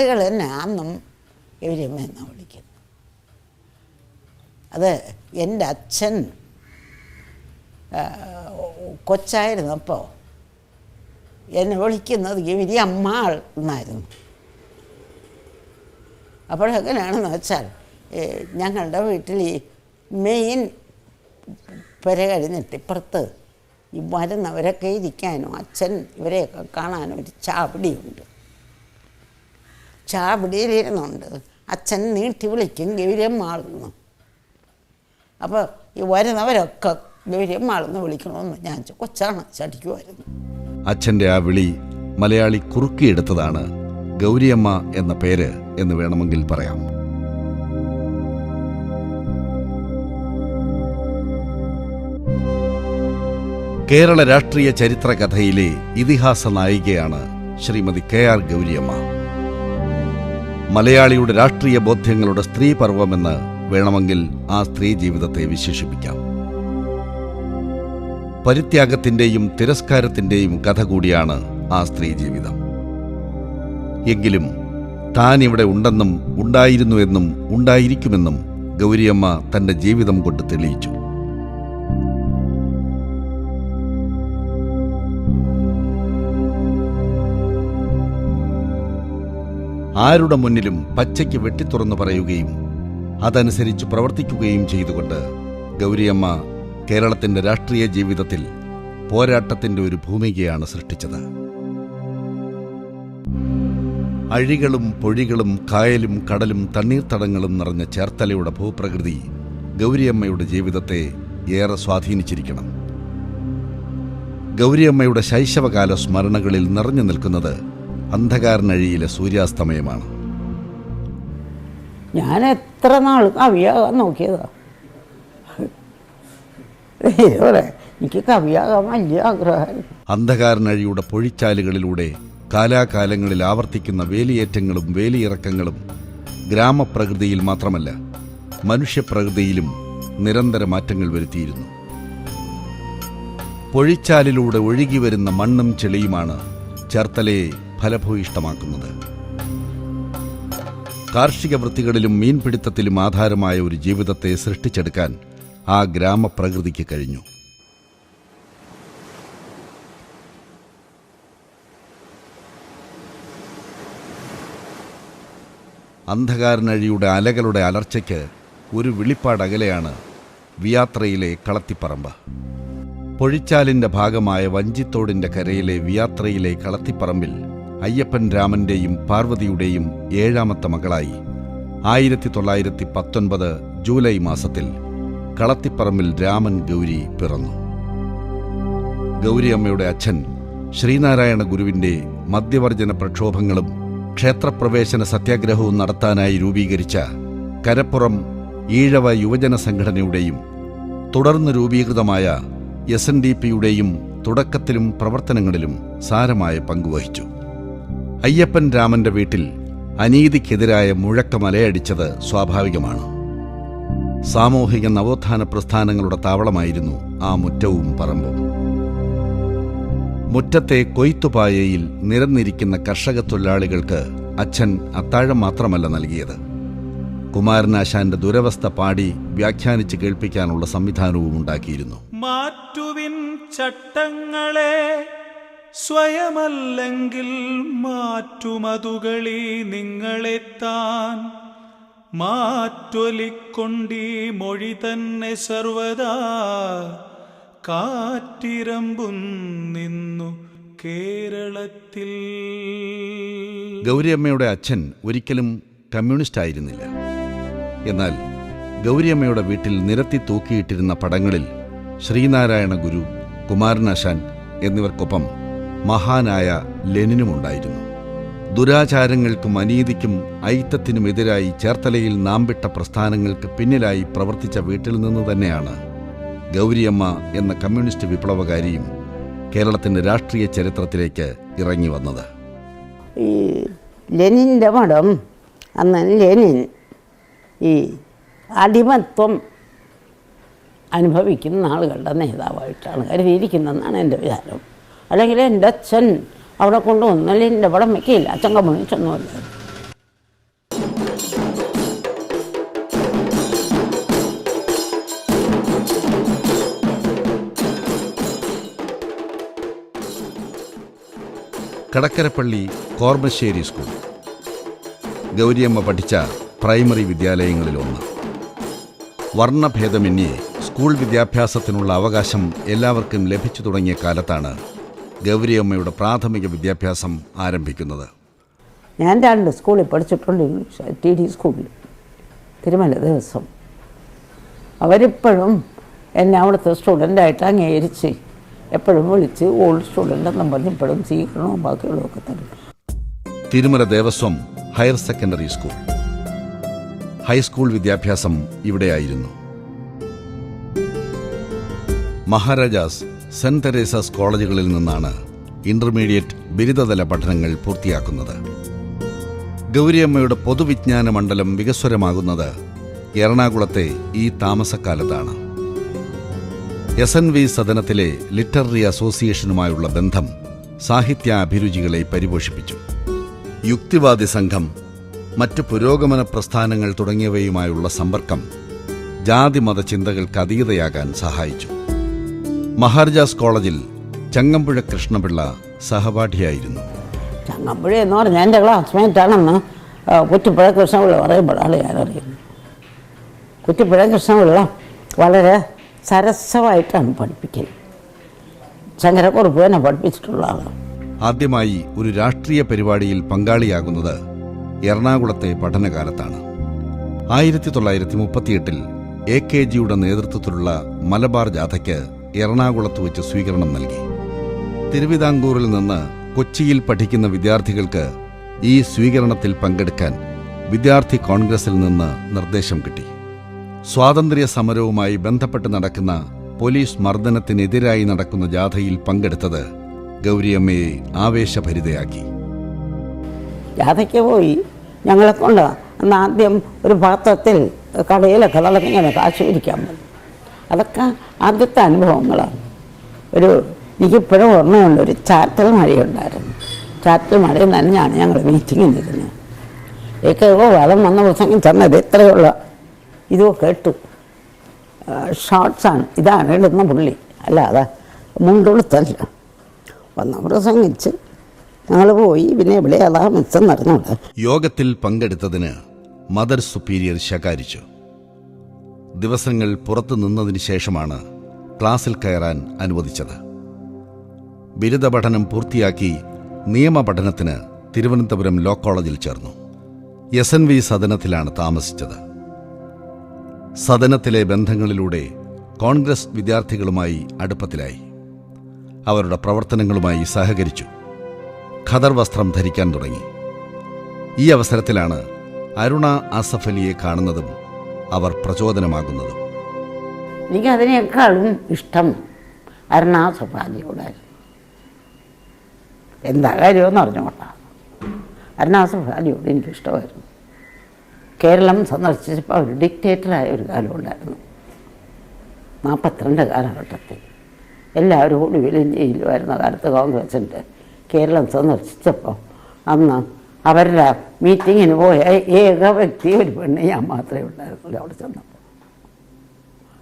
ആളുകൾ തന്നെ അന്നും ഗൗരിയമ്മ എന്നാണ് വിളിക്കുന്നത്? അത് എന്റെ അച്ഛൻ കൊച്ചായിരുന്നു കൊച്ചായിരുന്നപ്പോൾ എന്നെ വിളിക്കുന്നത് ഗവിരി അമ്മാൾ എന്നായിരുന്നു. അപ്പോഴെങ്ങനെയാണെന്ന് വെച്ചാൽ ഞങ്ങളുടെ വീട്ടിൽ ഈ മെയിൻ പെര കഴിഞ്ഞിട്ട് ഇപ്പുറത്ത് ഈ വരുന്നവരൊക്കെ ഇരിക്കാനും അച്ഛൻ ഇവരെയൊക്കെ കാണാനും ഒരു ചാവടിയുണ്ട്. ചാവടിയിലിരുന്നുണ്ട്. അച്ഛൻ നീട്ടി വിളിക്കും ഗൗരിയമ്മാളെന്ന് അപ്പോൾ ഈ വരുന്നവരൊക്കെ ഗൗരിയമ്മാളെന്ന് വിളിക്കണമെന്ന് ഞാൻ കൊച്ചാണ് ചടിക്കുമായിരുന്നു അച്ഛന്റെ ആ വിളി മലയാളി കുറുക്കിയെടുത്തതാണ് ഗൗരിയമ്മ എന്ന പേര് എന്ന് വേണമെങ്കിൽ പറയാം. കേരള രാഷ്ട്രീയ ചരിത്ര കഥയിലെ ഇതിഹാസ നായികയാണ് ശ്രീമതി കെ ആർ ഗൗരിയമ്മ. മലയാളിയുടെ രാഷ്ട്രീയ ബോധ്യങ്ങളുടെ സ്ത്രീ പർവമെന്ന് വേണമെങ്കിൽ ആ സ്ത്രീ ജീവിതത്തെ വിശേഷിപ്പിക്കാം. പരിത്യാഗത്തിന്റെയും തിരസ്കാരത്തിന്റെയും കഥ കൂടിയാണ് ആ സ്ത്രീ ജീവിതം. എങ്കിലും താൻ ഇവിടെ ഉണ്ടെന്നും ഉണ്ടായിരുന്നുവെന്നും ഉണ്ടായിരിക്കുമെന്നും ഗൗരിയമ്മ തന്റെ ജീവിതം കൊണ്ട് തെളിയിച്ചു. ആരുടെ മുന്നിലും പച്ചയ്ക്ക് വെട്ടിത്തുറന്നു പറയുകയും അതനുസരിച്ച് പ്രവർത്തിക്കുകയും ചെയ്തുകൊണ്ട് ഗൗരിയമ്മ കേരളത്തിന്റെ രാഷ്ട്രീയ ജീവിതത്തിൽ പോരാട്ടത്തിന്റെ ഒരു ഭൂമികയാണ് സൃഷ്ടിച്ചത്. അഴികളും പൊഴികളും കായലും കടലും തണ്ണീർത്തടങ്ങളും നിറഞ്ഞ ചേർത്തലയുടെ ഭൂപ്രകൃതി ഗൗരിയമ്മയുടെ ജീവിതത്തെ ഏറെ സ്വാധീനിച്ചിരിക്കണം. ഗൗരിയമ്മയുടെ ശൈശവകാല സ്മരണകളിൽ നിറഞ്ഞു നിൽക്കുന്നത് അന്ധകാരനഴിയിലെ സൂര്യാസ്തമയമാണ്. ഞാൻ എത്ര നാൾ കവിയാകാൻ നോക്കിയതാ. എനിക്ക് കവിയാകാൻ വലിയ ആഗ്രഹമായിരുന്നു. അന്ധകാരനഴിയുടെ പൊഴിച്ചാലുകളിലൂടെ കാലാകാലങ്ങളിൽ ആവർത്തിക്കുന്ന വേലിയേറ്റങ്ങളും വേലിയിറക്കങ്ങളും ഗ്രാമപ്രകൃതിയിൽ മാത്രമല്ല മനുഷ്യപ്രകൃതിയിലും നിരന്തര മാറ്റങ്ങൾ വരുത്തിയിരുന്നു. പൊഴിച്ചാലിലൂടെ ഒഴുകി വരുന്ന മണ്ണും ചെളിയുമാണ് ചേർത്തലയെ ഫലഭൂയിഷ്ടമാക്കുന്നത് കാർഷിക വൃത്തികളിലും മീൻപിടുത്തത്തിലും ആധാരമായ ഒരു ജീവിതത്തെ സൃഷ്ടിച്ചെടുക്കാൻ ആ ഗ്രാമപ്രകൃതിക്ക് കഴിഞ്ഞു. അന്ധകാരനഴിയുടെ അലകളുടെ അലർച്ചയ്ക്ക് ഒരു വിളിപ്പാടകലെയാണ് വിയാത്രയിലെ കളത്തിപ്പറമ്പ്. പൊഴിച്ചാലിന്റെ ഭാഗമായ വഞ്ചിത്തോടിന്റെ കരയിലെ വിയാത്രയിലെ കളത്തിപ്പറമ്പിൽ അയ്യപ്പൻ രാമന്റെയും പാർവതിയുടെയും ഏഴാമത്തെ മകളായി. ആയിരത്തി തൊള്ളായിരത്തി പത്തൊൻപത് ജൂലൈ മാസത്തിൽ കളത്തിപ്പറമ്പിൽ രാമൻ ഗൗരി പിറന്നു. ഗൗരിയമ്മയുടെ അച്ഛൻ ശ്രീനാരായണ ഗുരുവിന്റെ മദ്യവർജന പ്രക്ഷോഭങ്ങളും ക്ഷേത്രപ്രവേശന സത്യാഗ്രഹവും നടത്താനായി രൂപീകരിച്ച കരപ്പുറം ഈഴവ യുവജന സംഘടനയുടെയും തുടർന്ന് രൂപീകൃതമായ എസ് എൻ ഡി പിയുടെയും തുടക്കത്തിലും പ്രവർത്തനങ്ങളിലും സാരമായ പങ്കുവഹിച്ചു. അയ്യപ്പൻ രാമന്റെ വീട്ടിൽ അനീതിക്കെതിരായ മുഴക്കമലയടിച്ചത് സ്വാഭാവികമാണ്. സാമൂഹിക നവോത്ഥാന പ്രസ്ഥാനങ്ങളുടെ താവളമായിരുന്നു ആ മുറ്റവും പറമ്പും. മുറ്റത്തെ കൊയ്ത്തുപായയിൽ നിരന്നിരിക്കുന്ന കർഷക തൊഴിലാളികൾക്ക് അച്ഛൻ അത്താഴം മാത്രമല്ല നൽകിയത്. കുമാരനാശാന്റെ ദുരവസ്ഥ പാടി വ്യാഖ്യാനിച്ച് കേൾപ്പിക്കാനുള്ള സംവിധാനവും ഉണ്ടാക്കിയിരുന്നു. മാറ്റുവിൻ ചട്ടങ്ങളെ സ്വയമല്ലെങ്കിൽ മാറ്റുമതുകളി നിങ്ങളെത്താൻ മാറ്റൊലിക്കൊണ്ടീ മൊഴി തന്നെ സർവദാ കാറ്റിരമ്പും നിന്നു കേരളത്തിൽ. ഗൗരിയമ്മയുടെ അച്ഛൻ ഒരിക്കലും കമ്മ്യൂണിസ്റ്റ് ആയിരുന്നില്ല എന്നാൽ ഗൗരിയമ്മയുടെ വീട്ടിൽ നിരത്തി തൂക്കിയിട്ടിരുന്ന പടങ്ങളിൽ ശ്രീനാരായണ ഗുരു കുമാരനാശാൻ എന്നിവർക്കൊപ്പം മഹാനായ ലെനിനുമുണ്ടായിരുന്നു. ദുരാചാരങ്ങൾക്കും അനീതിക്കും ഐത്തത്തിനുമെതിരായി ചേർത്തലയിൽ നാമ്പിട്ട പ്രസ്ഥാനങ്ങൾക്ക് പിന്നിലായി പ്രവർത്തിച്ച വീട്ടിൽ നിന്ന് തന്നെയാണ് ഗൗരിയമ്മ എന്ന കമ്മ്യൂണിസ്റ്റ് വിപ്ലവകാരിയും കേരളത്തിന്റെ രാഷ്ട്രീയ ചരിത്രത്തിലേക്ക് ഇറങ്ങി വന്നത്. ഈ ലെനിന്റെ മഠം അന്ന് ലെനിൻ ഈ അടിമത്വം അനുഭവിക്കുന്ന ആളുകളുടെ നേതാവായിട്ടാണ് കരുതിയിരിക്കുന്നതെന്നാണ് എന്റെ വിചാരം. അല്ലെങ്കിൽ എന്റെ അച്ഛൻ അവിടെ കൊണ്ട് ഒന്നല്ല എന്റെ അവിടെ അമ്മയ്ക്കില്ല അച്ഛൻ കമ്മ്യൂണിച്ചൊന്നുമില്ല കടക്കരപ്പള്ളി കോർമശ്ശേരി സ്കൂൾ. ഗൗരിയമ്മ പഠിച്ച പ്രൈമറി വിദ്യാലയങ്ങളിലൊന്ന് വർണഭേദമന്യേ സ്കൂൾ വിദ്യാഭ്യാസത്തിനുള്ള അവകാശം എല്ലാവർക്കും ലഭിച്ചു തുടങ്ങിയ കാലത്താണ് ഗൗരിയമ്മയുടെ പ്രാഥമിക വിദ്യാഭ്യാസം ആരംഭിക്കുന്നത്? ഞാൻ രണ്ട് സ്കൂളിൽ പഠിച്ചിട്ടുണ്ട് ഇംഗ്ലീഷ് ടി ഡി സ്കൂളിൽ. തിരുമല ദിവസം അവരിപ്പോഴും എന്നെ അവിടുത്തെ സ്റ്റുഡന്റായിട്ട് അംഗീകരിച്ച് എപ്പോഴും വിളിച്ച് ഓൾഡ് സ്റ്റുഡന്റ് എന്നും പറഞ്ഞ് ഇപ്പോഴും സ്വീകരണവും ബാക്കിയുള്ളതൊക്കെ തരും. Thirumala Devaswom higher secondary school. High school വിദ്യാഭ്യാസം ഇവിടെയായിരുന്നു. മഹാരാജാസ് സെന്റ് തെരേസാസ് കോളേജുകളിൽ നിന്നാണ് ഇന്റർമീഡിയറ്റ് ബിരുദതല പഠനങ്ങൾ പൂർത്തിയാക്കുന്നത്. ഗൗരിയമ്മയുടെ പൊതുവിജ്ഞാന മണ്ഡലം വികസ്വരമാകുന്നത് എറണാകുളത്തെ ഈ താമസക്കാലത്താണ്. എസ് എൻ വി സദനത്തിലെ ലിറ്റററി അസോസിയേഷനുമായുള്ള ബന്ധം സാഹിത്യ അഭിരുചികളെ പരിപോഷിപ്പിച്ചു. യുക്തിവാദി സംഘം മറ്റ് പുരോഗമന പ്രസ്ഥാനങ്ങൾ തുടങ്ങിയവയുമായുള്ള സമ്പർക്കം ജാതിമത ചിന്തകൾക്ക് അതീതയാകാൻ സഹായിച്ചു. മഹാരാജാസ് കോളേജിൽ ചങ്ങമ്പുഴ കൃഷ്ണപിള്ള സഹപാഠിയായിരുന്നു. ചങ്ങമ്പുഴ എന്ന് പറഞ്ഞാൽ എന്റെ ക്ലാസ്മേറ്റാണെന്ന് ആ, കുറ്റിപ്പുഴ കൃഷ്ണപിള്ള പറയുമ്പോഴാണ് ഞാൻ അറിയുന്നത് കുറ്റിപ്പുഴ കൃഷ്ണപിള്ള വളരെ സരസമായിട്ടാണ് പഠിപ്പിക്കുന്നത് ശങ്കരക്കുറുപ്പ് തന്നെ പഠിപ്പിച്ചിട്ടുള്ള ആളാണ് ആദ്യമായി ഒരു രാഷ്ട്രീയ പരിപാടിയിൽ പങ്കാളിയാകുന്നത് എറണാകുളത്തെ പഠനകാലത്താണ്. ആയിരത്തി തൊള്ളായിരത്തി മുപ്പത്തിയെട്ടിൽ എ കെ ജിയുടെ നേതൃത്വത്തിലുള്ള മലബാർ ജാഥയ്ക്ക് എറണാകുളത്ത് വെച്ച് സ്വീകരണം നൽകി. തിരുവിതാംകൂറിൽ നിന്ന് കൊച്ചിയിൽ പഠിക്കുന്ന വിദ്യാർത്ഥികൾക്ക് ഈ സ്വീകരണത്തിൽ പങ്കെടുക്കാൻ വിദ്യാർത്ഥി കോൺഗ്രസിൽ നിന്ന് നിർദ്ദേശം കിട്ടി. സ്വാതന്ത്ര്യ സമരവുമായി ബന്ധപ്പെട്ട് നടക്കുന്ന പോലീസ് മർദ്ദനത്തിനെതിരായി നടക്കുന്ന ജാഥയിൽ പങ്കെടുത്തത് ഗൗരിയമ്മയെ ആവേശഭരിതയാക്കി. ജാഥയ്ക്ക് പോയി ഞങ്ങളെ കൊണ്ട് അന്ന് ആദ്യം ഒരു പാത്രത്തിൽ കടയിലൊക്കെ വളരെ കാശ് പിരിക്കാൻ പറ്റും അതൊക്കെ ആദ്യത്തെ അനുഭവങ്ങളാണ്. ഒരു എനിക്കിപ്പോഴും ഓർമ്മയുള്ള ഒരു ചാറ്റൽ മഴയുണ്ടായിരുന്നു. ചാറ്റൽ മഴയിൽ നനഞ്ഞാണ് ഞങ്ങൾ മീറ്റിങ്ങിൽ ഇരുന്നത് ഏക്കോ വളം വന്ന പ്രസംഗം ചെന്നത് എത്രയുള്ള ഇതോ കേട്ടു. ഷോർട്സാണ് ഇതാണ് ഇടുന്ന പുള്ളി. അല്ലാതെ മുണ്ടുളുത്തല്ല. വന്ന പ്രസംഗിച്ച് ഞങ്ങൾ പോയി. പിന്നെ ഇവിടെ അതാ മിച്ചം നടന്നുണ്ട് യോഗത്തിൽ പങ്കെടുത്തതിന് മദർ സുപ്പീരിയർ ശകാരിച്ചു. ദിവസങ്ങൾ പുറത്തു നിന്നതിന് ശേഷമാണ് ക്ലാസ്സിൽ കയറാൻ അനുവദിച്ചത്. ബിരുദ പഠനം പൂർത്തിയാക്കി നിയമപഠനത്തിന് തിരുവനന്തപുരം ലോ കോളേജിൽ ചേർന്നു. എസ് എൻ വി സദനത്തിലാണ് താമസിച്ചത്. സദനത്തിലെ ബന്ധങ്ങളിലൂടെ കോൺഗ്രസ് വിദ്യാർത്ഥികളുമായി അടുപ്പത്തിലായി. അവരുടെ പ്രവർത്തനങ്ങളുമായി സഹകരിച്ചു. ഖദർ വസ്ത്രം ധരിക്കാൻ തുടങ്ങി. ഈ അവസരത്തിലാണ് അരുണ ആസഫ് അലിയെ കാണുന്നതും അവർ പ്രചോദനമാകുന്നതും. എനിക്കതിനേക്കാളും ഇഷ്ടം അരുണാസുഭാലിയോടായിരുന്നു എന്താ കാര്യമെന്ന് അറിഞ്ഞുകൊണ്ടാണ് എനിക്ക് എനിക്കിഷ്ടമായിരുന്നു. കേരളം സന്ദർശിച്ചപ്പോൾ ഒരു ഡിക്റ്റേറ്ററായ ഒരു കാലം ഉണ്ടായിരുന്നു. നാൽപ്പത്തിരണ്ട് കാലഘട്ടത്തിൽ. എല്ലാവരും ഒടുവിലും ജയിലുമായിരുന്ന കാലത്ത് കോൺഗ്രസിന്റെ കേരളം സന്ദർശിച്ചപ്പോൾ അന്ന് അവരുടെ മീറ്റിങ്ങിന് പോയ ഏക വ്യക്തി ഒരു പെണ്ണ് ഞാൻ മാത്രമേ ഉണ്ടായിരുന്നുള്ളൂ അവിടെ ചെന്നപ്പോൾ.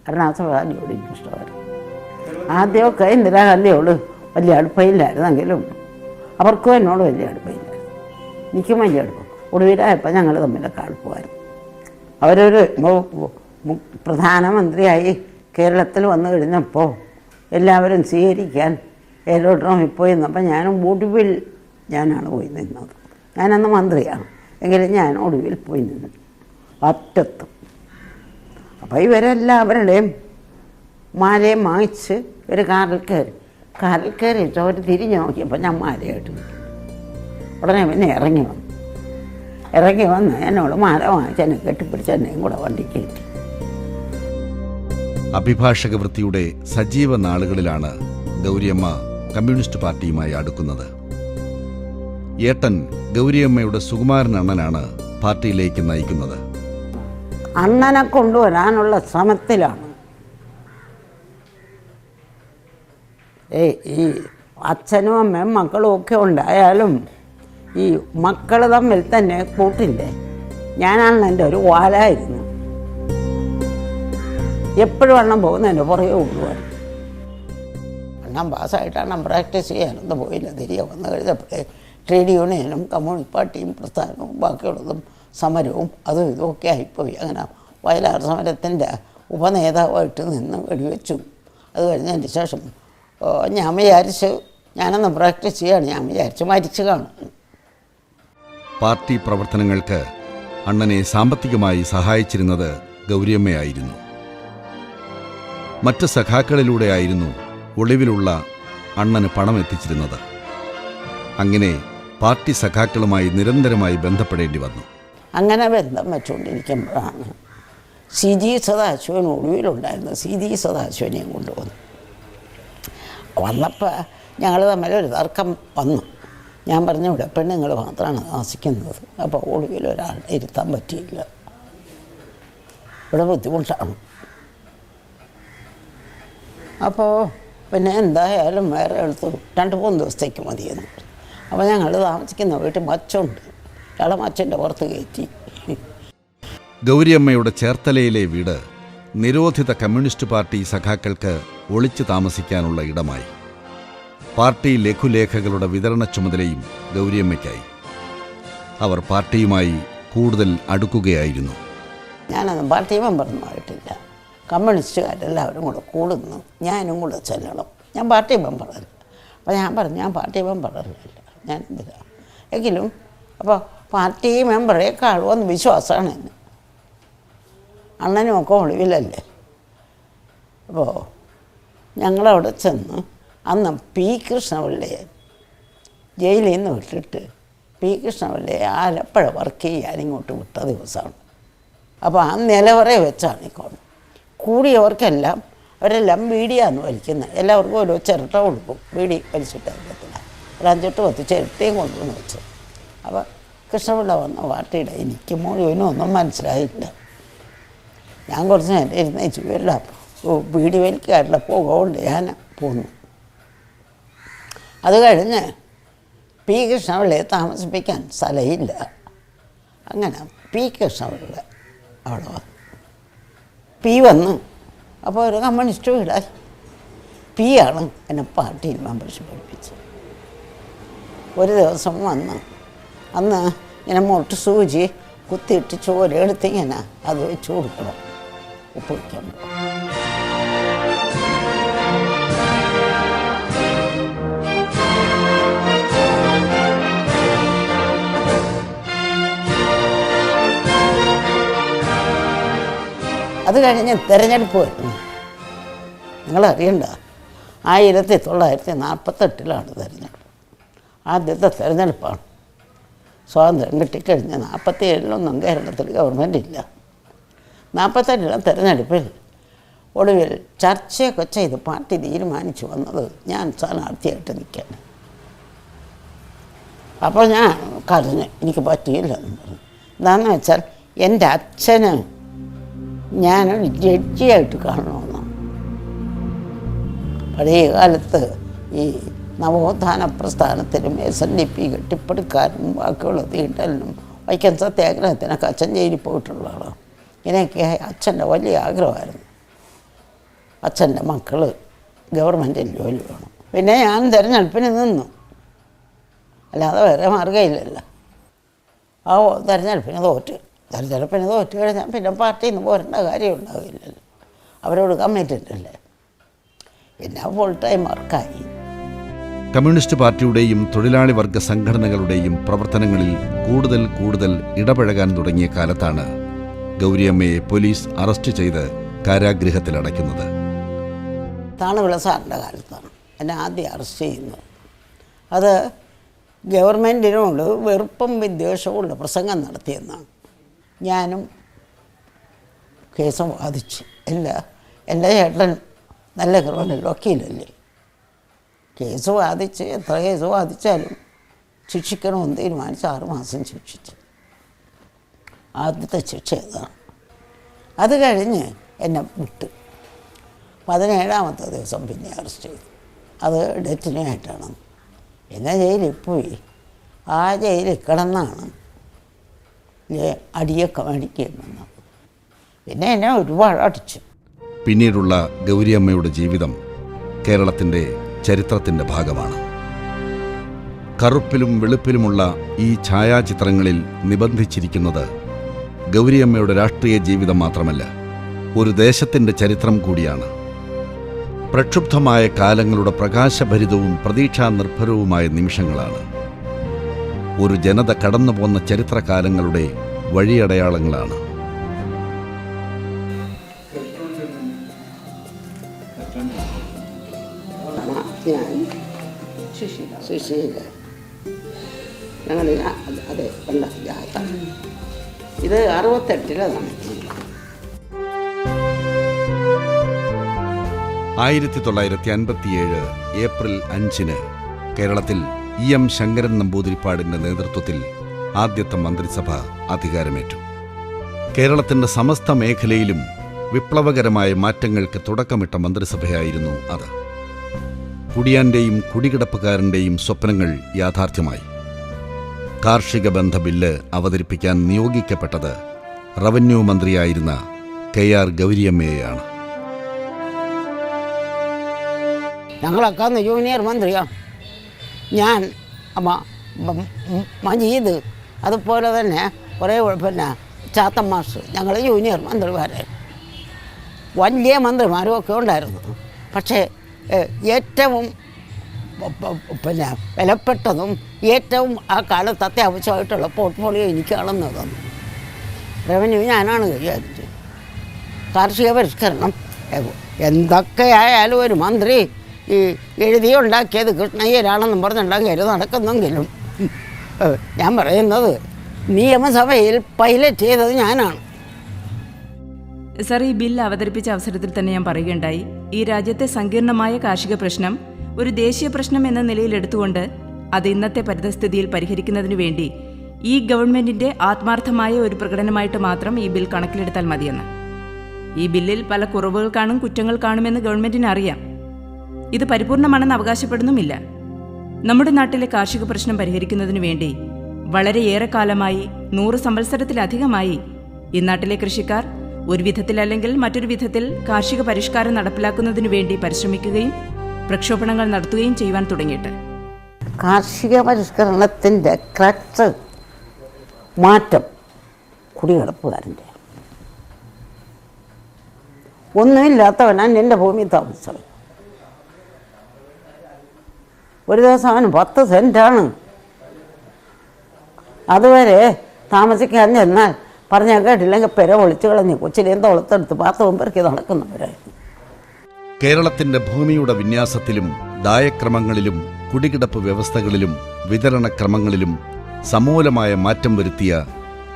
കാരണം ആ സ്വഭാവനോട് എനിക്കിഷ്ടമായിരുന്നു. ആദ്യമൊക്കെ ഇന്ദിരാഗാന്ധിയോട് വലിയ അടുപ്പയില്ലായിരുന്നെങ്കിലും അവർക്കും എന്നോട് വലിയ അടുപ്പയില്ലായിരുന്നു എനിക്കും വലിയ അടുപ്പം. ഒടുവിലായപ്പോൾ ഞങ്ങൾ തമ്മിലൊക്കെ അടുപ്പമായിരുന്നു. അവരൊരു പ്രധാനമന്ത്രിയായി കേരളത്തിൽ വന്നു കഴിഞ്ഞപ്പോൾ എല്ലാവരും സ്വീകരിക്കാൻ എയറോഡ്രോമിൽ പോയി നിന്നപ്പോൾ ഞാനും ഒടുവിൽ ഞാനാണ് പോയി നിന്നത്. ഞാനന്ന് മന്ത്രിയാണ്. എങ്കിലും ഞാൻ ഒടുവിൽ പോയി നിന്നു. അറ്റത്തും. അപ്പോൾ ഇവരെല്ലാവരുടെയും മാലയും വാങ്ങിച്ച് ഒരു കാറിൽ കയറി. കാറിൽ കയറിയിട്ട് അവർ തിരിഞ്ഞ് നോക്കിയപ്പോൾ ഞാൻ മാലയായിട്ട് ഉടനെ പിന്നെ ഇറങ്ങി വന്നു. ഇറങ്ങി വന്ന് എന്നോട് മാല വാങ്ങിച്ച് എന്നെ കെട്ടിപ്പിടിച്ച് എന്നെയും കൂടെ വണ്ടി കയറ്റി. അഭിഭാഷക വൃത്തിയുടെ സജീവ നാളുകളിലാണ് ഗൗരിയമ്മ കമ്മ്യൂണിസ്റ്റ് പാർട്ടിയുമായി അടുക്കുന്നത്. ഏട്ടൻ ഗൗരിയമ്മയുടെ സുകുമാരൻ അണ്ണനാണ് പാർട്ടിയിലേക്ക് നയിക്കുന്നത്. അണ്ണനെ കൊണ്ടുവരാനുള്ള ശ്രമത്തിലാണ്. ഏ ഈ അച്ഛനും അമ്മയും മക്കളും ഒക്കെ ഉണ്ടായാലും ഈ മക്കൾ തമ്മിൽ തന്നെ കൂട്ടില്ലേ? ഞാനാണ് എന്റെ ഒരു വാലായിരുന്നു. എപ്പോഴും പോകുന്ന പോകുന്നതിന്റെ പുറകെ കൊണ്ടുപോകാൻ. ഞാൻ പാസ്സായിട്ടാണ് പ്രാക്ടീസ് ചെയ്യാനൊന്നും പോയില്ല തിരികെ വന്നു കഴിഞ്ഞപ്പോഴേ ട്രേഡ് യൂണിയനും കമ്മ്യൂണിസ്റ്റ് പാർട്ടിയും പ്രസ്ഥാനവും ബാക്കിയുള്ളതും സമരവും അതും ഇതുമൊക്കെ ആയിപ്പോയി. അങ്ങനെ വയലാർ സമരത്തിന്റെ ഉപനേതാവായിട്ട് നിന്ന് വെടിവെച്ചു. അത് കഴിഞ്ഞതിന് ശേഷം ഞാൻ വിചാരിച്ച് ഞാനൊന്ന് പ്രാക്ടീസ് ചെയ്യാണ് ഞാൻ വിചാരിച്ച് മരിച്ചു കാണും. പാർട്ടി പ്രവർത്തനങ്ങൾക്ക് അണ്ണനെ സാമ്പത്തികമായി സഹായിച്ചിരുന്നത് ഗൗരിയമ്മയായിരുന്നു. മറ്റ് സഖാക്കളിലൂടെയായിരുന്നു ഒളിവിലുള്ള അണ്ണന് പണം എത്തിച്ചിരുന്നത്. അങ്ങനെ പാർട്ടി സഖാക്കളുമായി നിരന്തരമായി ബന്ധപ്പെടേണ്ടി വന്നു. അങ്ങനെ ബന്ധം വെച്ചുകൊണ്ടിരിക്കുമ്പോഴാണ് സി ജി സദാശിവൻ ഒടുവിലുണ്ടായിരുന്ന സി ജി സദാശിവനെയും കൊണ്ടുവന്നു. വന്നപ്പോൾ ഞങ്ങൾ തമ്മിൽ ഒരു തർക്കം വന്നു. ഞാൻ പറഞ്ഞു ഇവിടെ പെണ്ണുങ്ങൾ മാത്രമാണ് താമസിക്കുന്നത്. അപ്പോൾ ഒടുവിൽ ഒരാൾ ഇരുത്താൻ പറ്റിയില്ല. ഇവിടെ ബുദ്ധിമുട്ടാണ്. അപ്പോൾ പിന്നെ എന്തായാലും വേറെ എടുത്തു രണ്ട് മൂന്ന് ദിവസത്തേക്ക് മതിയെന്ന് പറഞ്ഞു. അപ്പോൾ ഞങ്ങൾ താമസിക്കുന്ന വീട്ടിൽ മച്ചുണ്ട്. ഇയാളെ മച്ചന്റെ പുറത്ത് കയറ്റി. ഗൗരിയമ്മയുടെ ചേർത്തലയിലെ വീട് നിരോധിത കമ്മ്യൂണിസ്റ്റ് പാർട്ടി സഖാക്കൾക്ക് ഒളിച്ചു താമസിക്കാനുള്ള ഇടമായി. പാർട്ടി ലഘുലേഖകളുടെ വിതരണ ചുമതലയും ഗൗരിയമ്മയ്ക്കായി. അവർ പാർട്ടിയുമായി കൂടുതൽ അടുക്കുകയായിരുന്നു. ഞാനൊന്നും പാർട്ടി മെമ്പറൊന്നും ആയിട്ടില്ല കമ്മ്യൂണിസ്റ്റുകാരെല്ലാവരും കൂടെ കൂടുന്നു. ഞാനും കൂടെ ചെല്ലണം. ഞാൻ പാർട്ടി മെമ്പറല്ല. അപ്പോൾ ഞാൻ പറഞ്ഞു ഞാൻ പാർട്ടി മെമ്പറല്ല. ഞാൻ എങ്കിലും അപ്പോൾ പാർട്ടി മെമ്പറേക്കാളും ഒന്ന് വിശ്വാസമാണ് എന്നെ അണ്ണനും ഒക്കെ ഒളിവിലല്ലേ? അപ്പോൾ ഞങ്ങളവിടെ ചെന്ന് അന്ന് പി കൃഷ്ണപിള്ളയെ ജയിലിൽ നിന്ന് വിട്ടിട്ട് പി കൃഷ്ണപിള്ളയെ ആലപ്പുഴ വർക്ക് ചെയ്യാൻ ഇങ്ങോട്ട് വിട്ട ദിവസമാണ്. അപ്പോൾ ആ നിലവറ വെച്ചാണ് ഈ കോണം കൂടിയവർക്കെല്ലാം അവരെല്ലാം ബീഡിയാന്ന് വലിക്കുന്നത് എല്ലാവർക്കും ഓരോ ചിരട്ട കൊടുക്കും വീടി വലിച്ചിട്ട് അതിനകത്തില്ല ഒരു അഞ്ചെട്ട് പത്ത് ചിരട്ടയും കൊണ്ടുവന്ന് വെച്ചു. അപ്പോൾ കൃഷ്ണപിള്ള വന്ന പാർട്ടിയുടെ എനിക്ക് മുഴുവനും ഒന്നും മനസ്സിലായില്ല. ഞാൻ കുറച്ച് നേരം ഇരുന്ന് ചുവരില്ല വീടി വലിക്കാറില്ല പോകുകൊണ്ട് ഞാൻ പോന്നു. അത് കഴിഞ്ഞ് പി കൃഷ്ണപിള്ളയെ താമസിപ്പിക്കാൻ സ്ഥലമില്ല. അങ്ങനെ പി കൃഷ്ണപിള്ള അവിടെ വന്നു. പി വന്നു. അപ്പോൾ ഒരു കമ്മ്യൂണിസ്റ്റ് വീടായി. പി ആണ് എന്നെ പാർട്ടിയിൽ മെമ്പർഷിപ്പ് പഠിപ്പിച്ചത്. ഒരു ദിവസം വന്ന് അന്ന് ഇങ്ങനെ മുട്ട് സൂചി കുത്തിയിട്ട് ചോരെടുത്ത് ഇങ്ങനെ അത് വെച്ച് കൊടുക്കണം. ഉപ്പ് വയ്ക്കുമ്പോൾ അത് കഴിഞ്ഞ് തിരഞ്ഞെടുപ്പ് വരുന്നു. നിങ്ങളറിയണ്ട ആയിരത്തി തൊള്ളായിരത്തി നാൽപ്പത്തെട്ടിലാണ് തിരഞ്ഞെടുപ്പ്. ആദ്യത്തെ തിരഞ്ഞെടുപ്പാണ്. സ്വാതന്ത്ര്യം കിട്ടിക്കഴിഞ്ഞ് നാൽപ്പത്തി ഏഴിലൊന്നും കേരളത്തിൽ ഗവൺമെന്റ് ഇല്ല. നാൽപ്പത്തെട്ടിലെ തിരഞ്ഞെടുപ്പിൽ ഒടുവിൽ ചർച്ചയൊക്കെ ചെയ്ത് പാർട്ടി തീരുമാനിച്ചു വന്നത് ഞാൻ സ്ഥാനാർത്ഥിയായിട്ട് നിൽക്കാൻ. അപ്പോൾ ഞാൻ കരഞ്ഞു എനിക്ക് പറ്റിയില്ല എന്ന് പറഞ്ഞു. എന്താണെന്ന് വെച്ചാൽ എന്റെ അച്ഛന് ഞാനൊരു ജഡ്ജിയായിട്ട് കാണണമെന്ന് പഴയ കാലത്ത് ഈ നവോത്ഥാന പ്രസ്ഥാനത്തിലും എസ് എൻ ഡി പി കെട്ടിപ്പടുക്കാനും ബാക്കിയുള്ള തീണ്ടലിനും വൈക്കം സത്യാഗ്രഹത്തിനൊക്കെ അച്ഛൻ ജയിലിൽ പോയിട്ടുള്ള ആളാണ് ഇങ്ങനെയൊക്കെ അച്ഛന്റെ വലിയ ആഗ്രഹമായിരുന്നു. അച്ഛന്റെ മക്കൾ ഗവൺമെന്റിൽ ജോലി വേണം. പിന്നെ ഞാൻ തിരഞ്ഞെടുപ്പിന് നിന്നു. അല്ലാതെ വേറെ മാർഗമില്ലല്ലോ. ആ തെരഞ്ഞെടുപ്പിന് തോറ്റ്. തെരഞ്ഞെടുപ്പിന് തോറ്റ് കഴിഞ്ഞാൽ പിന്നെ പാർട്ടിയിൽ നിന്ന് പോരേണ്ട കാര്യം ഉണ്ടാവില്ലല്ലോ. അവരോട് കമ്മിറ്റിട്ടല്ലേ പിന്നെ ഫുൾ ടൈം വർക്കായി കമ്മ്യൂണിസ്റ്റ് പാർട്ടിയുടെയും തൊഴിലാളി വർഗ സംഘടനകളുടെയും പ്രവർത്തനങ്ങളിൽ കൂടുതൽ കൂടുതൽ ഇടപഴകാൻ തുടങ്ങിയ കാലത്താണ് ഗൗരിയമ്മയെ പോലീസ് അറസ്റ്റ് ചെയ്ത് കാരാഗൃഹത്തിലടയ്ക്കുന്നത്. താണുവിള സാറിന്റെ കാലത്താണ്. എന്നെ ആദ്യം അറസ്റ്റ് ചെയ്യുന്നത് അത് ഗവൺമെന്റിനോട് വെറുപ്പും വിദ്വേഷവുമുള്ള പ്രസംഗം നടത്തിയെന്നാണ്. ഞാനും കേസ് വാദിച്ചു. എല്ലാ എന്റെ ചേട്ടൻ നല്ല ക്രിമിനൽ വക്കീലല്ലേ? കേസ് വാദിച്ച് എത്ര കേസ് വാദിച്ചാലും ശിക്ഷിക്കണമെന്ന് തീരുമാനിച്ച് ആറുമാസം ശിക്ഷിച്ചു. ആദ്യത്തെ ശിക്ഷ ഏതാണ് അത് കഴിഞ്ഞ് എന്നെ വിട്ടു. പതിനേഴാമത്തെ ദിവസം പിന്നെ അറസ്റ്റ് ചെയ്തു. അത് ഡെറ്റിനായിട്ടാണ് പിന്നെ ജയിലിൽ പോയി. ആ ജയിലിൽ കിടന്നാണ് അടിയൊക്കെ മേടിക്കുകയും വന്നത്. പിന്നെ എന്നെ ഒരുപാട് അടിച്ചു. പിന്നീടുള്ള ഗൗരിയമ്മയുടെ ജീവിതം കേരളത്തിന്റെ ചരിത്രത്തിന്റെ ഭാഗമാണ്. കറുപ്പിലും വെളുപ്പിലുമുള്ള ഈ ഛായാചിത്രങ്ങളിൽ നിബന്ധിച്ചിരിക്കുന്നത് ഗൗരിയമ്മയുടെ രാഷ്ട്രീയ ജീവിതം മാത്രമല്ല ഒരു ദേശത്തിന്റെ ചരിത്രം കൂടിയാണ്. പ്രക്ഷുബ്ധമായ കാലങ്ങളുടെ പ്രകാശഭരിതവും പ്രതീക്ഷാ നിർഭരവുമായ നിമിഷങ്ങളാണ്. ഒരു ജനത കടന്നുപോന്ന ചരിത്രകാലങ്ങളുടെ വഴിയടയാളങ്ങളാണ്. സുശീല ഞങ്ങൾ അതെ കണ്ട ജാഥ ഇത് അറുപത്തെട്ടിലാണ് ആയിരത്തി തൊള്ളായിരത്തി അൻപത്തിയേഴ് ഏപ്രിൽ അഞ്ചിന് കേരളത്തിൽ ഇ എം ശങ്കരൻ നമ്പൂതിരിപ്പാടിന്റെ നേതൃത്വത്തിൽ ആദ്യത്തെ മന്ത്രിസഭ അധികാരമേറ്റു. കേരളത്തിന്റെ സമസ്ത മേഖലയിലും വിപ്ലവകരമായ മാറ്റങ്ങൾക്ക് തുടക്കമിട്ട മന്ത്രിസഭയായിരുന്നു അത്. കുടിയാന്റെയും കുടികിടപ്പുകാരന്റെയും സ്വപ്നങ്ങൾ യാഥാർത്ഥ്യമായി. കാർഷിക ബന്ധ ബില്ല് അവതരിപ്പിക്കാൻ നിയോഗിക്കപ്പെട്ടത് റവന്യൂ മന്ത്രിയായിരുന്ന കെ ആർ ഗൗരിയമ്മയെയാണ്. ഞങ്ങളൊക്കെ ജൂനിയർ മന്ത്രിയാണ് ഞാൻ മജീദ് അതുപോലെ തന്നെ കുറേ പിന്നെ ചാത്തൻ മാഷ് ഞങ്ങൾ ജൂനിയർ മന്ത്രിമാരെ. വലിയ മന്ത്രിമാരും ഒക്കെ ഉണ്ടായിരുന്നു. പക്ഷേ ഏറ്റവും പിന്നെ വിലപ്പെട്ടതും ഏറ്റവും ആ കാലത്ത് അത്യാവശ്യമായിട്ടുള്ള പോർട്ട്ഫോളിയോ എനിക്കാണെന്ന് തന്നു റവന്യൂ ഞാനാണ് ചെയ്തത്. കാർഷിക പരിഷ്കരണം. എന്തൊക്കെയായാലും ഒരു മന്ത്രി ഈ എഴുതി ഉണ്ടാക്കിയത് കൃഷ്ണയ്യരാണെന്നും പറഞ്ഞുണ്ടാക്കിയത് നടക്കുന്നെങ്കിലും ഞാൻ പറയുന്നത് നിയമസഭയിൽ പൈലറ്റ് ചെയ്തത് ഞാനാണ്. സർ ഈ ബിൽ അവതരിപ്പിച്ച അവസരത്തിൽ തന്നെ ഞാൻ പറയുകയുണ്ടായി. ഈ രാജ്യത്തെ സങ്കീർണമായ കാർഷിക പ്രശ്നം ഒരു ദേശീയ പ്രശ്നം എന്ന നിലയിൽ എടുത്തുകൊണ്ട് അത് ഇന്നത്തെ പരിതസ്ഥിതിയിൽ പരിഹരിക്കുന്നതിനു വേണ്ടി ഈ ഗവൺമെന്റിന്റെ ആത്മാർത്ഥമായ ഒരു പ്രകടനമായിട്ട് മാത്രം ഈ ബിൽ കണക്കിലെടുത്താൽ മതിയെന്ന്. ഈ ബില്ലിൽ പല കുറവുകൾ കാണും കുറ്റങ്ങൾ കാണുമെന്ന് ഗവൺമെന്റിന് അറിയാം. ഇത് പരിപൂർണമാണെന്ന് അവകാശപ്പെടുന്നുമില്ല. നമ്മുടെ നാട്ടിലെ കാർഷിക പ്രശ്നം പരിഹരിക്കുന്നതിനു വേണ്ടി വളരെയേറെ കാലമായി നൂറ് സംവത്സരത്തിലധികമായി ഈ നാട്ടിലെ കൃഷിക്കാർ ഒരു വിധത്തിലല്ലെങ്കിൽ മറ്റൊരു വിധത്തിൽ കാർഷിക പരിഷ്കാരം നടപ്പിലാക്കുന്നതിനു വേണ്ടി പരിശ്രമിക്കുകയും പ്രക്ഷോഭണങ്ങൾ നടത്തുകയും ചെയ്യുവാൻ തുടങ്ങിയിട്ട്. കാർഷിക പരിഷ്കരണത്തിന്റെ ക്രച്ച് മാറ്റം കുടികിടപ്പുകാരന്റെ ഒന്നുമില്ലാത്തവനാണ് എന്റെ ഭൂമി താമസിച്ചത്. ഒരു ദിവസം അവന് പത്ത് സെന്റാണ് അതുവരെ താമസിക്കാൻ ചെന്നാൽ പറഞ്ഞാൽ കേട്ടില്ലെങ്കിൽ പെര ഒളിച്ചു കളഞ്ഞ് കൊച്ചിലേന്ത ഒളത്തെടുത്ത് പാത്രവും പെറുക്കി നടക്കുന്നവരായിരുന്നു കേരളത്തിന്റെ ഭൂമിയുടെ വിന്യാസത്തിലും ദായക്രമങ്ങളിലും കുടികിടപ്പ് വ്യവസ്ഥകളിലും വിതരണക്രമങ്ങളിലും സമൂലമായ മാറ്റം വരുത്തിയ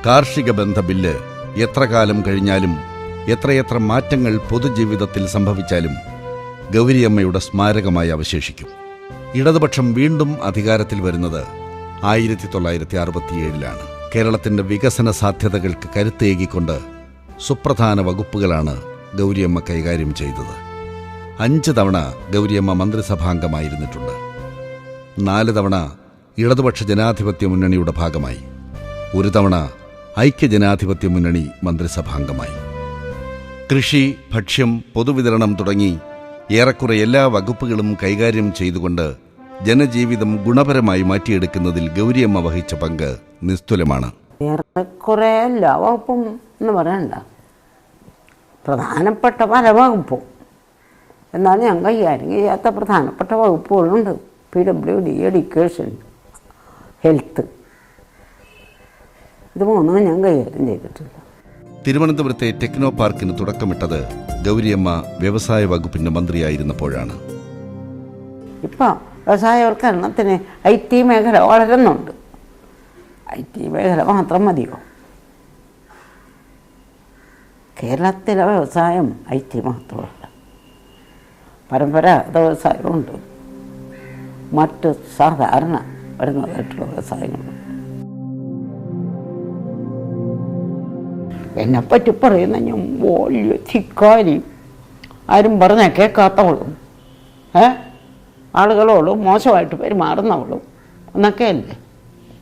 കാർഷിക ബന്ധ ബില്ല് എത്ര കാലം കഴിഞ്ഞാലും എത്രയെത്ര മാറ്റങ്ങൾ പൊതുജീവിതത്തിൽ സംഭവിച്ചാലും ഗൗരിയമ്മയുടെ സ്മാരകമായി അവശേഷിക്കും. ഇടതുപക്ഷം വീണ്ടും അധികാരത്തിൽ വരുന്നത് ആയിരത്തി തൊള്ളായിരത്തി അറുപത്തിയേഴിലാണ്. കേരളത്തിന്റെ വികസന സാധ്യതകൾക്ക് കരുത്തേകിക്കൊണ്ട് സുപ്രധാന വകുപ്പുകളാണ് ഗൗരിയമ്മ കൈകാര്യം ചെയ്തത്. അഞ്ച് തവണ ഗൗരിയമ്മ മന്ത്രിസഭാംഗമായിരുന്നിട്ടുണ്ട്. നാല് തവണ ഇടതുപക്ഷ ജനാധിപത്യ മുന്നണിയുടെ ഭാഗമായി. ഒരു തവണ ഐക്യജനാധിപത്യ മുന്നണി മന്ത്രിസഭാംഗമായി. കൃഷി ഭക്ഷ്യം പൊതുവിതരണം തുടങ്ങി ഏറെക്കുറെ എല്ലാ വകുപ്പുകളും കൈകാര്യം ചെയ്തുകൊണ്ട് ജനജീവിതം ഗുണപരമായി മാറ്റിയെടുക്കുന്നതിൽ ഗൗരിയമ്മ വഹിച്ച പങ്ക് നിസ്തുലമാണ്. ഏറെക്കുറെ എല്ലാ വകുപ്പും എന്ന് പറയണ്ട. പ്രധാനപ്പെട്ട പല വകുപ്പും. എന്നാൽ ഞാൻ കൈകാര്യം ചെയ്യാത്ത പ്രധാനപ്പെട്ട വകുപ്പുകളുണ്ട്. P W D education health. ഇത് മൂന്നും ഞാൻ കൈകാര്യം ചെയ്തിട്ടില്ല. തിരുവനന്തപുരത്തെ ടെക്നോ പാർക്കിന് തുടക്കമിട്ടത് ഗൗരിയമ്മ വ്യവസായ വകുപ്പിന്റെ മന്ത്രിയായിരുന്നപ്പോഴാണ്. ഇപ്പം വ്യവസായവൽക്കരണത്തിന് ഐ ടി മേഖല വളരുന്നുണ്ട്. ഐ ടി മേഖല മാത്രം മതിയോ? കേരളത്തിലെ വ്യവസായം ഐ ടി മാത്രമല്ല. പരമ്പരാഗത വ്യവസായമുണ്ട് മറ്റ് സാധാരണ വരുന്നതായിട്ടുള്ള വ്യവസായങ്ങളുണ്ട്. എന്നെപ്പറ്റി പറയുന്ന ഞാൻ വലിയ ധിക്കാരി. ആരും പറഞ്ഞാൽ കേൾക്കാത്തവളും ഏ? ആളുകളോടും മോശമായിട്ട് പെരുമാറുന്നവളും എന്നൊക്കെയല്ലേ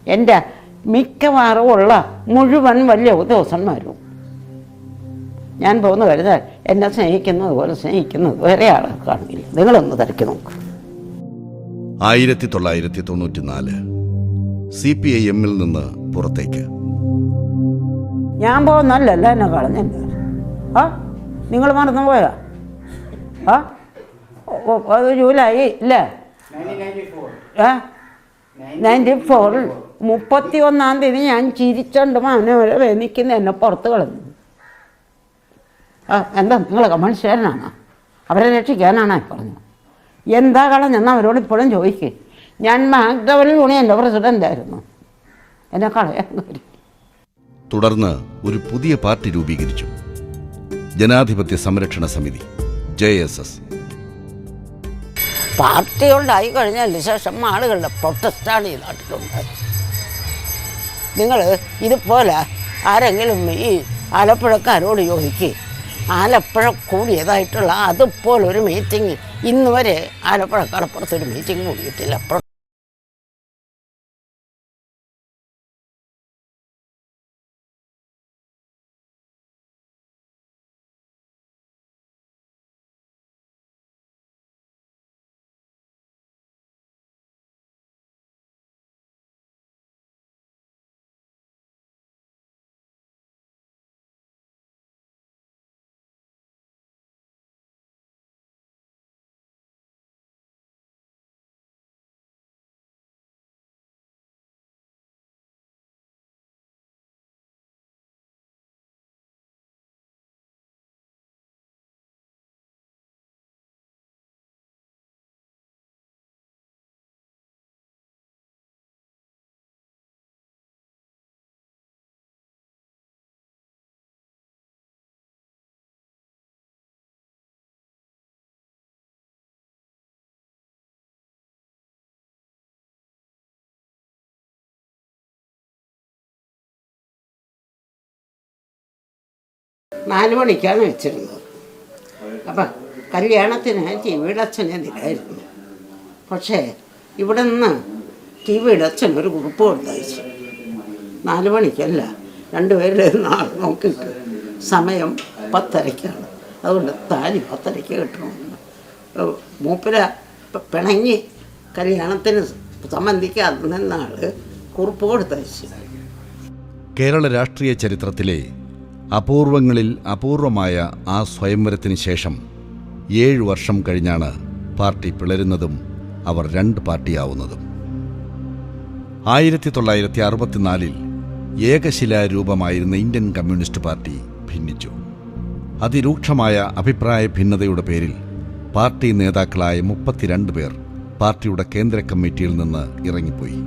എന്റെ മിക്കവാറും ഉള്ള മുഴുവൻ വലിയ ഉദ്യോഗസ്ഥന്മാരും. ഞാൻ പോകുന്ന കരുതാൻ എന്നെ സ്നേഹിക്കുന്നത് പോലെ സ്നേഹിക്കുന്നത് വേറെ ആളെ കാണില്ല. നിങ്ങളൊന്ന് തിരക്കി നോക്ക്. ആയിരത്തി തൊള്ളായിരത്തി തൊണ്ണൂറ്റിനാല് സി പി ഐ എമ്മിൽ നിന്ന് പുറത്തേക്ക്. ഞാൻ പോകുന്നല്ലല്ല എന്നെ കളഞ്ഞില്ല? ആ നിങ്ങൾ മറന്നു പോയാ ആ അത് ജൂലൈ ഇല്ലേ? ആ? നയന്റി ഫോറിൽ മുപ്പത്തി ഒന്നാം തീയതി ഞാൻ ചിരിച്ചോണ്ട് മാനവരെ നിൽക്കുന്ന എന്നെ പുറത്ത് കളഞ്ഞു. ആ എന്താ നിങ്ങളൊക്കെ മനുഷ്യരനാണ് അവരെ രക്ഷിക്കാനാണോ പറഞ്ഞു എന്താ കളഞ്ഞെന്ന് അവരോട് ഇപ്പോഴും ചോദിക്കുക ഞാൻ മാക്ഡവൽ യൂണിയന്റെ പ്രസിഡന്റായിരുന്നു എന്നെ കളയാൻ കാര്യം തുടർന്ന് ഒരു പുതിയ പാർട്ടി രൂപീകരിച്ചു. ജനാധിപത്യ സംരക്ഷണ സമിതി ജെ എസ് എസ്. പാർട്ടി ഉണ്ടായി കഴിഞ്ഞതിന് ശേഷം ആളുകളുടെ പ്രൊട്ടസ്റ്റാണ് ഈ നാട്ടിലുണ്ടായത്. നിങ്ങൾ ഇതുപോലെ ആരെങ്കിലും ഈ ആലപ്പുഴക്കാരോട് ചോദിക്കുക ആലപ്പുഴ കൂടിയതായിട്ടുള്ള അതുപോലൊരു മീറ്റിംഗ് ഇന്ന് വരെ ആലപ്പുഴ കടപ്പുറത്തൊരു മീറ്റിംഗ് കൂടിയിട്ടില്ല നാല് മണിക്കാണ് വെച്ചിരുന്നത്. അപ്പം കല്യാണത്തിന് ടി വിയുടെ അച്ഛനെതിരായിരുന്നു പക്ഷേ ഇവിടെ നിന്ന് ടി വിയുടെ അച്ഛൻ ഒരു കുറിപ്പ് കൊടുത്തയച്ചു നാല് മണിക്കല്ല രണ്ടുപേരുടെ നാൾ നോക്കിയിട്ട് സമയം പത്തരയ്ക്കാണ്. അതുകൊണ്ട് താലി പത്തരയ്ക്ക് കിട്ടണമെന്ന് മൂപ്പര പിണങ്ങി കല്യാണത്തിന് സംബന്ധിക്കാതെ നിന്നാൾ കുറിപ്പ് കൊടുത്തയച്ചു. കേരള രാഷ്ട്രീയ ചരിത്രത്തിലെ അപൂർവങ്ങളിൽ അപൂർവമായ ആ സ്വയംവരത്തിന് ശേഷം ഏഴു വർഷം കഴിഞ്ഞാണ് പാർട്ടി പിളരുന്നതും അവർ രണ്ട് പാർട്ടിയാവുന്നതും. ആയിരത്തി തൊള്ളായിരത്തി അറുപത്തിനാലിൽ ഏകശിലാരൂപമായിരുന്ന ഇന്ത്യൻ കമ്മ്യൂണിസ്റ്റ് പാർട്ടി ഭിന്നിച്ചു. അതിരൂക്ഷമായ അഭിപ്രായ ഭിന്നതയുടെ പേരിൽ പാർട്ടി നേതാക്കളായ മുപ്പത്തിരണ്ട് പേർ പാർട്ടിയുടെ കേന്ദ്ര കമ്മിറ്റിയിൽ നിന്ന് ഇറങ്ങിപ്പോയി.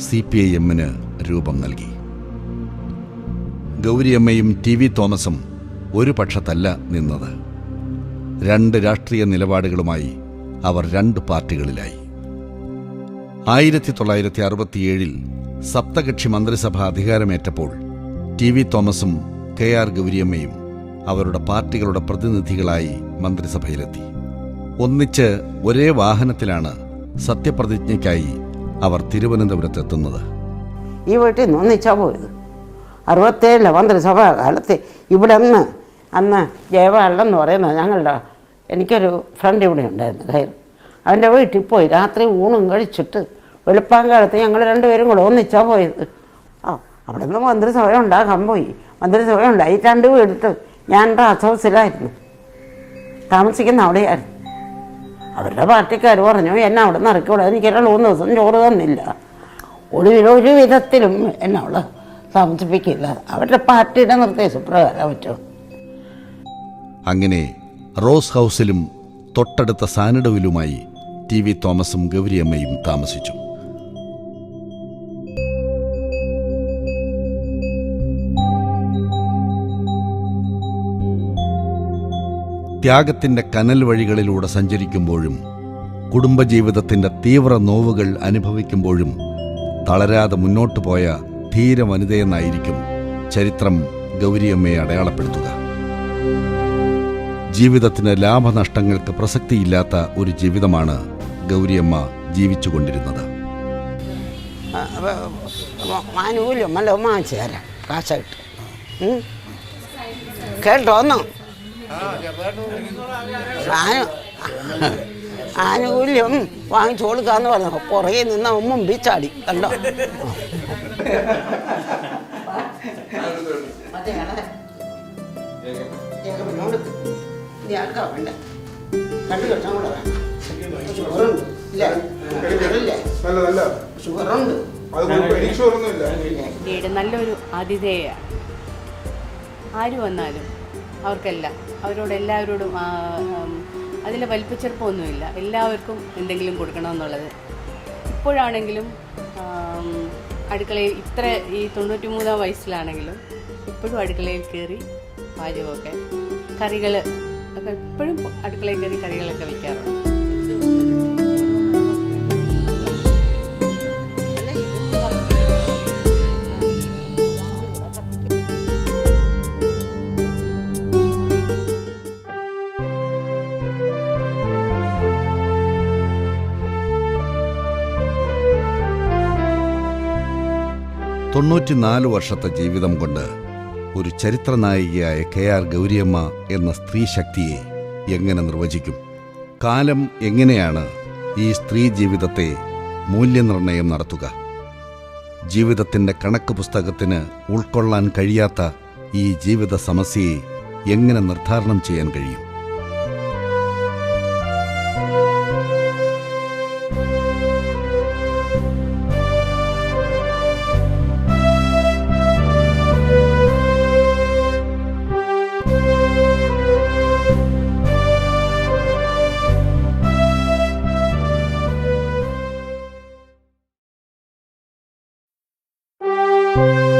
സി പി ഐ എമ്മിന് രൂപം നൽകി. ഗൗരിയമ്മയും ടി വി തോമസും ഒരു പക്ഷത്തല്ല നിന്നത്. രണ്ട് രാഷ്ട്രീയ നിലപാടുകളുമായി അവർ രണ്ട് പാർട്ടികളിലായി. ആയിരത്തി തൊള്ളായിരത്തി അറുപത്തിയേഴിൽ സപ്തകക്ഷി മന്ത്രിസഭ അധികാരമേറ്റപ്പോൾ ടി വി തോമസും കെ ആർ ഗൗരിയമ്മയും അവരുടെ പാർട്ടികളുടെ പ്രതിനിധികളായി മന്ത്രിസഭയിലെത്തി. ഒന്നിച്ച് ഒരേ വാഹനത്തിലാണ് സത്യപ്രതിജ്ഞയ്ക്കായി അവർ തിരുവനന്തപുരത്തെത്തുന്നത്. ഈ വീട്ടിൽ നിന്ന് ഒന്നിച്ചാ പോയത്. അറുപത്തേഴിലെ മന്ത്രിസഭാ കാലത്ത് ഇവിടെ നിന്ന് അന്ന് ജയവാളൻ എന്ന് പറയുന്ന ഞങ്ങളുടെ എനിക്കൊരു ഫ്രണ്ട് ഇവിടെ ഉണ്ടായിരുന്നു കയർ അവന്റെ വീട്ടിൽ പോയി രാത്രി ഊണും കഴിച്ചിട്ട് വെളുപ്പാങ്കാലത്ത് ഞങ്ങൾ രണ്ടുപേരും കൂടെ ഒന്നിച്ചാണ് പോയത്. ആ അവിടെ നിന്ന് മന്ത്രിസഭ ഉണ്ടാക്കാൻ പോയി. മന്ത്രിസഭ ഉണ്ടായി. രണ്ട് വീടിട്ട് ഞാൻ റാസ് ഹൗസിലായിരുന്നു. താമസിക്കുന്ന അവിടെയായിരുന്നു. അവരുടെ പാർട്ടിക്കാർ പറഞ്ഞു എന്നെ അവിടെ നിന്ന് ഇറക്കിവിടെ എനിക്ക് രണ്ട് മൂന്ന് ദിവസം ചോറ് തന്നില്ല. ഒടുവിൽ ഒരു വിധത്തിലും എന്നെ അവിടെ താമസിപ്പിക്കില്ല അവരുടെ പാർട്ടിയുടെ നിർദ്ദേശപ്രകാരം പറ്റും അങ്ങനെ റോസ് ഹൗസിലും തൊട്ടടുത്ത സാനിഡവിലുമായി ടി വി തോമസും ഗൗരിയമ്മയും താമസിച്ചു. ത്യാഗത്തിന്റെ കനൽ വഴികളിലൂടെ സഞ്ചരിക്കുമ്പോഴും കുടുംബജീവിതത്തിന്റെ തീവ്ര നോവുകൾ അനുഭവിക്കുമ്പോഴും തളരാതെ മുന്നോട്ടു പോയ ധീര വനിതയെന്നായിരിക്കും ചരിത്രം ഗൗരിയമ്മയെ അടയാളപ്പെടുത്തുക. ജീവിതത്തിന് ലാഭനഷ്ടങ്ങൾക്ക് പ്രസക്തിയില്ലാത്ത ഒരു ജീവിതമാണ് ഗൗരിയമ്മ ജീവിച്ചുകൊണ്ടിരുന്നത്. ആനുകൂല്യം വാങ്ങിച്ചു തരാം. കേട്ടോ ഒന്നോ? ആനുകൂല്യം വാങ്ങിച്ചു കൊടുക്കാന്ന് പറഞ്ഞു പുറകെ നിന്ന് അവൻ മുമ്പിൽ ചാടി കണ്ടോ? നല്ലൊരു ആതിഥേയ ആര് വന്നാലും അവർക്കെല്ലാം. അവരോട് എല്ലാവരോടും അതിൽ വലിപ്പച്ചെറുപ്പമൊന്നുമില്ല എല്ലാവർക്കും എന്തെങ്കിലും കൊടുക്കണമെന്നുള്ളത്. ഇപ്പോഴാണെങ്കിലും അടുക്കളയിൽ ഇത്ര ഈ തൊണ്ണൂറ്റി മൂന്നാം വയസ്സിലാണെങ്കിലും ഇപ്പോഴും അടുക്കളയിൽ കയറി പാചകമൊക്കെ കറികൾ ഒക്കെ ഇപ്പോഴും അടുക്കളയിൽ കയറി കറികളൊക്കെ വയ്ക്കാറുണ്ട് തൊണ്ണൂറ്റിനാല് വർഷത്തെ ജീവിതം കൊണ്ട് ഒരു ചരിത്ര നായികയായ കെ ആർ ഗൗരിയമ്മ എന്ന സ്ത്രീ ശക്തിയെ എങ്ങനെ നിർവചിക്കും? കാലം എങ്ങനെയാണ് ഈ സ്ത്രീ ജീവിതത്തെ മൂല്യനിർണയം നടത്തുക? ജീവിതത്തിന്റെ കണക്ക് പുസ്തകത്തിന് ഉൾക്കൊള്ളാൻ കഴിയാത്ത ഈ ജീവിത സമസ്യയെ എങ്ങനെ നിർദ്ധാരണം ചെയ്യാൻ കഴിയും? Música